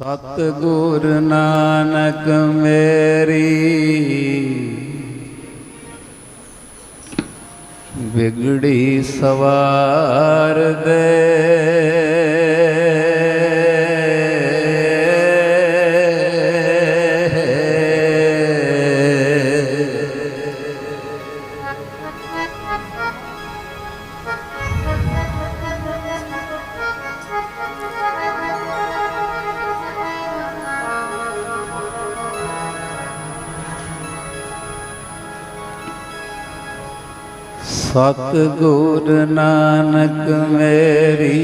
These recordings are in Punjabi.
ਸਤ ਗੁਰ ਨਾਨਕ ਮੇਰੀ। ਵਿਗੜੀ ਸਵਾਰ ਦੇ ਸਤ ਗੁਰ ਨਾਨਕ ਮੇਰੀ,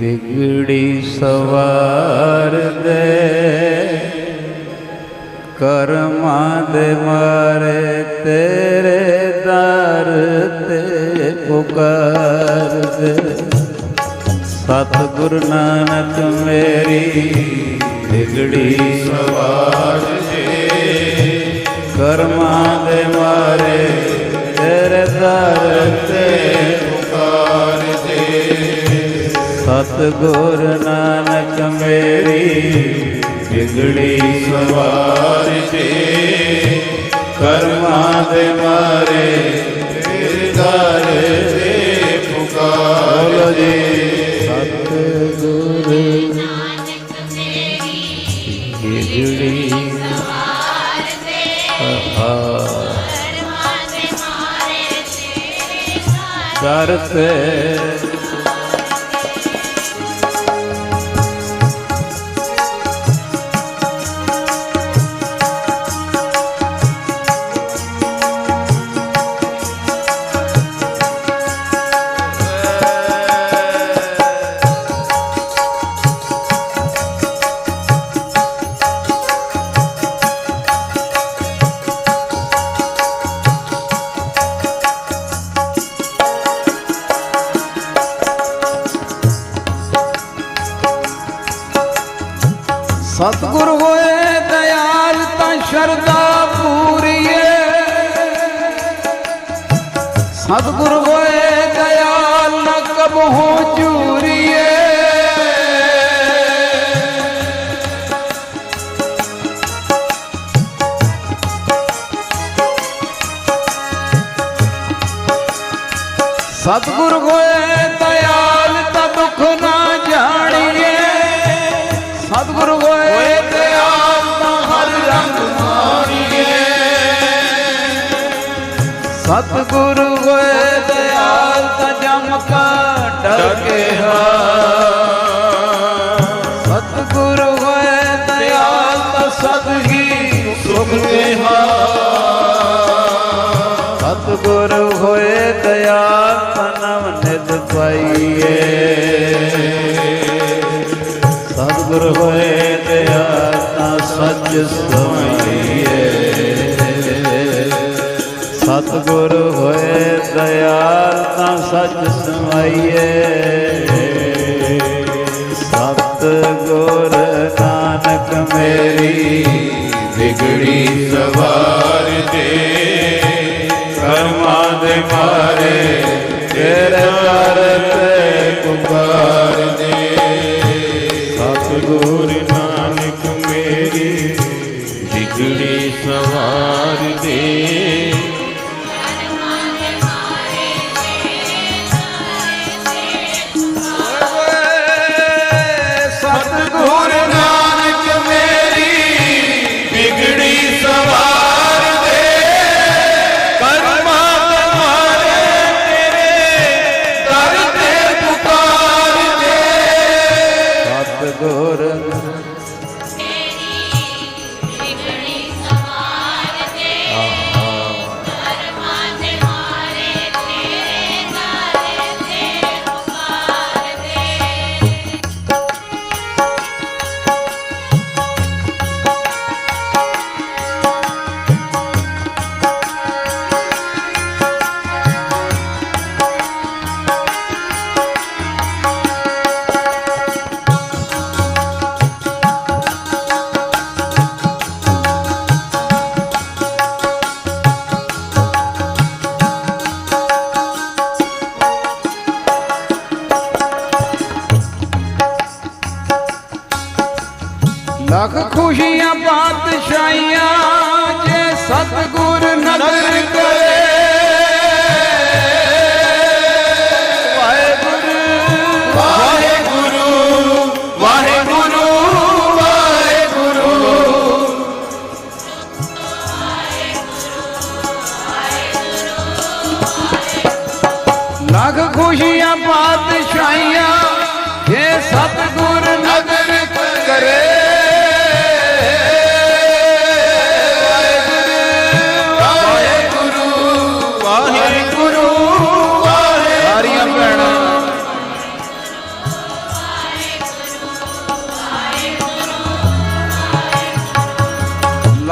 ਵਿਗੜੀ ਸਵਾਰ ਦੇ ਕਰਮਾਂ ਦੇ ਮਾਰੇ ਤੇਰੇ ਦਰ ਤੇ ਪੁਕਾਰ ਦੇ। ਸਤ ਗੁਰ ਨਾਨਕ ਮੇਰੀ, ਵਿਗੜੀ ਸਵਾਰ ਕਰਮਾਂ ਦੇ ਮਾਰੇ ਤੇਰੇ ਦਰ ਦੇ ਸਤ ਨਾਨਕ ਮੇਰੀ ਬਿਗੜੀ ਸਵਾਰ ਦੇ ਕਰਮਾਂ ਦੇ ਮਾਰੇ ਦਰ ਸਤਿਗੁਰ ਹੋਏ ਦਇਆਲ ਤਾਂ ਹਰ ਰੰਗ ਮਾਣੀਏ। ਸਤਿਗੁਰ ਹੋਏ ਦਇਆਲ ਤਾਂ ਜਮ ਕਾ ਡਕੇ ਹਾ ਸਤਿਗੁਰ ਸੱਚ ਸਮਾਈਏ ਸਤਿਗੁਰ ਨਾਨਕ ਮੇਰੀ, ਵਿਗੜੀ ਸਵਾਰ ਦੇ ਕਰਮਾਂ ਦੇ ਮਾਰੇ, ਤੇਰੇ ਦਰ ਪੁਕਾਰ ਦੇ। ਸਤਿਗੁਰ ਨਾਨਕ ਮੇਰੀ, ਵਿਗੜੀ ਸਵਾਰ ਦੇ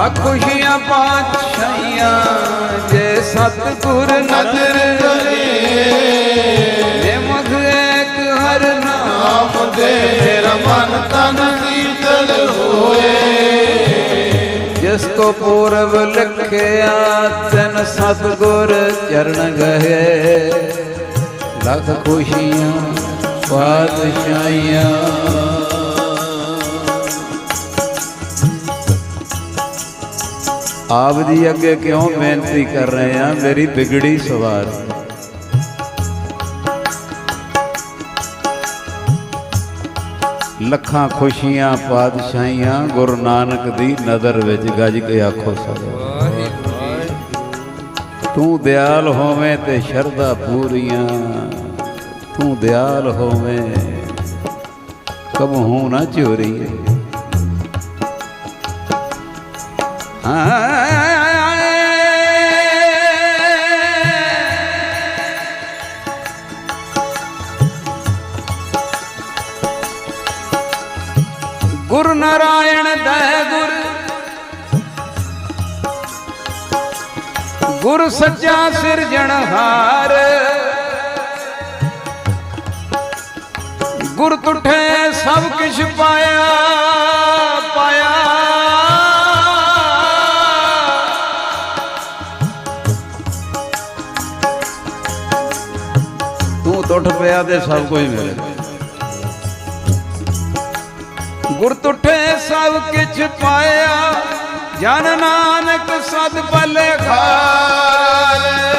ਖੁਸ਼ੀਆਂ ਬਾਦਸ਼ਾਹੀਆਂ ਜੇ ਸਤਗੁਰ ਨਦਰ ਕਰੇ। ਜੇ ਮੁਖ ਇੱਕ ਹਰ ਨਾਮ ਦੇ ਮੇਰਾ ਮਨ ਤਨ ਕੀਰਤਨ ਹੋਏ। ਜਿਸ ਕੋ ਪੂਰਬ ਲਿਖਿਆ ਤਨ ਸਤਗੁਰ ਚਰਨ ਗਏ। ਲੱਖ ਖੁਸ਼ੀਆਂ ਬਾਦਸ਼ਾਹੀਆਂ ਆਪ ਜੀ ਅੱਗੇ ਕਿਉਂ ਬੇਨਤੀ ਕਰ ਰਹੇ ਆ ਮੇਰੀ ਬਿਗੜੀ ਸਵਾਰ। ਲੱਖਾਂ ਖੁਸ਼ੀਆਂ, ਪਾਤਸ਼ਾਹੀਆਂ ਗੁਰੂ ਨਾਨਕ ਦੀ ਨਜ਼ਰ ਵਿੱਚ ਗੱਜ ਕੇ ਆਖੋ ਸਦਾ ਤੂੰ ਦਿਆਲ ਹੋਵੇਂ ਤੇ ਸ਼ਰਧਾ ਪੂਰੀਆਂ। ਤੂੰ ਦਿਆਲ ਹੋਵੇਂ, ਕਬਹੂ ਨਾ ਚੋਰੀ ਹਾਂ ਗੁਰ ਨਾਰਾਇਣ ਦਇ ਗੁਰ। ਗੁਰ ਸੱਚਾ ਸਿਰਜਣਹਾਰ ਗੁਰ ਤੁਠੇ ਸਭ ਕਿਛ ਪਾਇਆ ਪਾਇਆ। ਤੂੰ ਟੁੱਟ ਪਿਆ ਤੇ ਸਭ ਕੁਝ ਮਿਲ ਗੁਰ ਤੁਠੇ ਸਭ ਕਿਛ ਪਾਇਆ। ਜਨ ਨਾਨਕ ਸਦ ਭਲੇ ਖਾਰ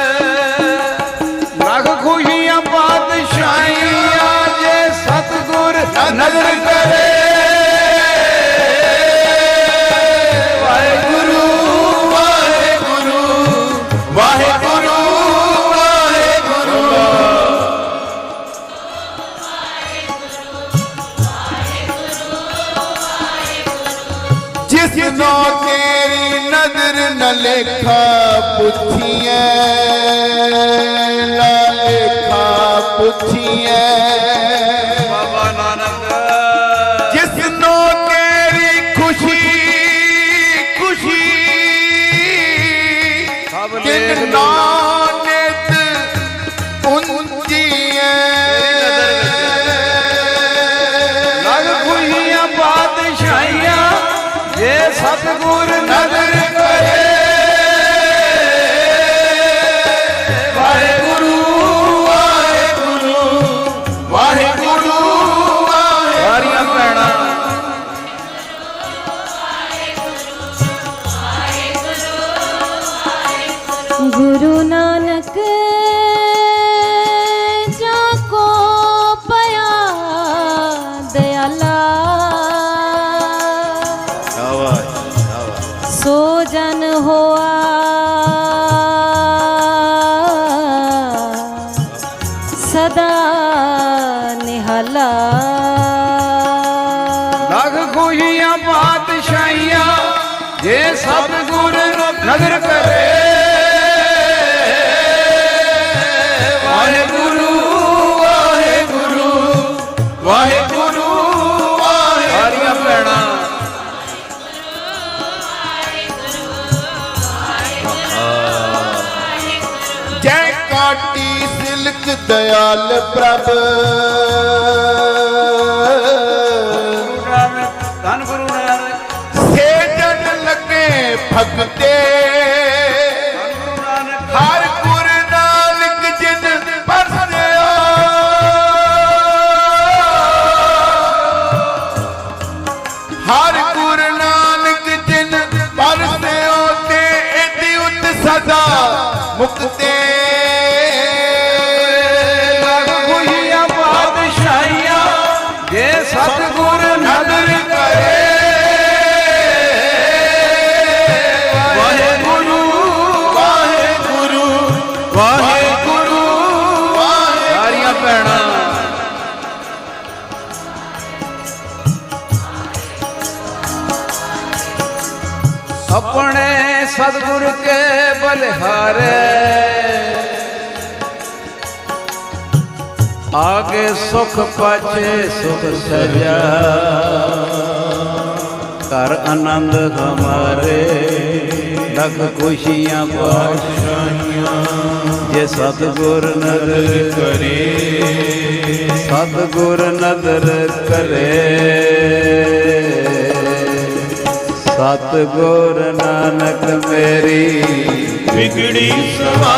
ਜਿਸ ਨੋ ਤੇਰੀ ਨਜ਼ਰ ਨ ਲੇਖਾ ਪੁੱਛੀਐ ਲੇਖਾ ਪੁੱਛੀਐ। ਬਾਬਾ ਨਾਨਕ। ਜਿਸ ਨੂੰ ਤੇਰੀ ਖੁਸ਼ੀ ਖੁਸ਼ੀ। ਸਭ ਲੋ। ਨਾਨਕ ਪੁੰਜੀਐ ਜੇ ਸੋ ਜਨ ਹੋਆ। ਸਦਾ ਨਿਹਾਲਾ। ਲੱਖ ਖੁਸ਼ੀਆਂ ਬਾਦਸ਼ਾਹੀਆਂ ਜੇ ਸਤਗੁਰ ਨਜ਼ਰ ਕਰੇ। ਵਾਹਿਗੁਰੂ ਦਇਆਲ ਪ੍ਰਭ। ਧੰਨ ਲੱਗੇ ਹਰ ਗੁਰ ਨਾਨਕ ਜਿਨ ਪਰਸਿਆ। ਹਰ ਗੁਰ ਨਾਨਕ ਜਿਨ ਪਰਸਿਓ ਤੇ ਸਦਾ ਮੁਕਤੇ ਸਤਿਗੁਰ ਕੇ ਬਲਿਹਾਰੇ ਆਗੇ ਸੁਖ ਪਾਛੇ ਸੁਖ ਸਜਾ ਕਰ ਆਨੰਦ ਹਮਾਰੇ। ਲਖ ਖੁਸ਼ੀਆਂ ਪਾਸ਼ਾਈਆਂ। ਜੇ ਸਤਿਗੁਰ ਨਦਰ ਕਰੇ। ਸਤਿਗੁਰ ਨਦਰ ਕਰੇ। ਸਤਿਗੁਰ ਨਾਨਕ ਮੇਰੀ। ਵਿਗੜੀ ਸਵਾਰ